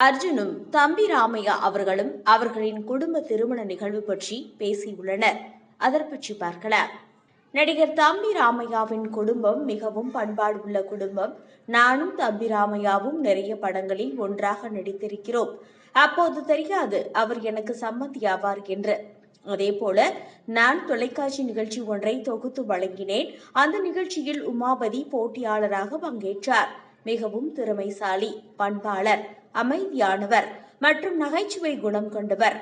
அர்ஜுனும் தம்பி ராமையா அவர்களும் அவர்களின் குடும்ப திருமண நிகழ்வு பற்றி பேசியுள்ளனர். அதை பற்றி பார்க்கலாம். நடிகர் தம்பி ராமையாவின் குடும்பம் மிகவும் பண்பாடு உள்ள குடும்பம். நானும் தம்பி ராமையாவும் நிறைய படங்களில் ஒன்றாக நடித்திருக்கிறோம். அப்போது தெரியாது அவர் எனக்கு சம்மதியாவார் என்று. அதே போல நான் தொலைக்காட்சி நிகழ்ச்சி ஒன்றை தொகுத்து வழங்கினேன். அந்த நிகழ்ச்சியில் உமாபதி போட்டியாளராக பங்கேற்றார். மிகவும் திறமைசாலி பண்பாளர் அமைதியானவர் மற்றும் நகைச்சுவை குணம் கொண்டவர்.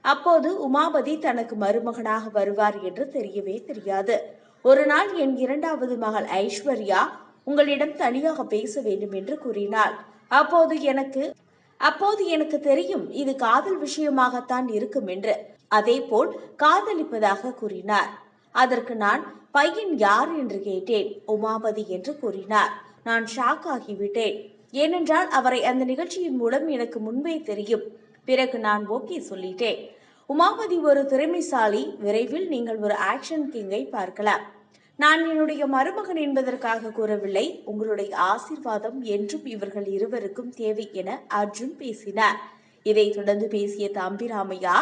அப்போது உமாபதி தனக்கு மருமகனாக வருவார் என்று தெரியவே தெரியாது. ஒரு நாள் என் இரண்டாவது மகள் ஐஸ்வர்யா உங்களிடம் தனியாக பேச வேண்டும் என்று கூறினாள். அப்போது எனக்கு அப்போது எனக்கு தெரியும் இது காதல் விஷயமாகத்தான் இருக்கும் என்று. அதேபோல் காதலிப்பதாக கூறினார். அதற்கு நான் பையன் யார்? என்று கேட்டேன் உமாபதி என்று கூறினார். நான் ஷாக் ஆகிவிட்டேன். ஏனென்றால் அவரை அந்த நிகழ்ச்சியின் மூலம் எனக்கு முன்பே தெரியும். பிறகு நான் ஓகே சொல்லிட்டேன். உமாபதி ஒரு திறமைசாலி. விரைவில் நீங்கள் ஒரு ஆக்ஷன் கிங்கை பார்க்கலாம். நான் என்னுடைய மருமகன் என்பதற்காக கூறவில்லை. உங்களுடைய ஆசீர்வாதம் என்றும் இவர்கள் இருவருக்கும் தேவை என அர்ஜுன் பேசினார். இதைத் தொடர்ந்து பேசிய தம்பிராமையா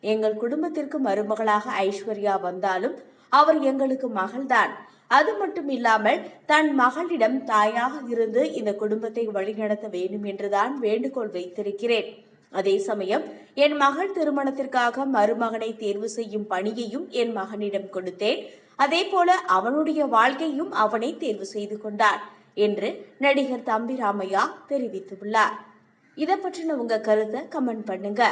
எங்கள் குடும்பத்திற்கு மருமகளாக ஐஸ்வர்யா வந்தாலும் அவர் எங்களுக்கு மகள்தான். அது மட்டும் இல்லாமல் தன் மகளிடம் தாயாக இருந்து இந்த குடும்பத்தை வழிநடத்த வேண்டும் என்றுதான் வேண்டுகோள் வைத்திருக்கிறேன். அதே சமயம் என் மகள் திருமணத்திற்காக மருமகனை தேர்வு செய்யும் பணியையும் என் மகனிடம் கொடுத்தேன். அதே போல அவனுடைய வாழ்க்கையும் அவனை தேர்வு செய்து கொண்டார் என்று நடிகர் தம்பி ராமையா தெரிவித்துள்ளார். இதை பற்றின உங்க கருத்தை கமெண்ட் பண்ணுங்க.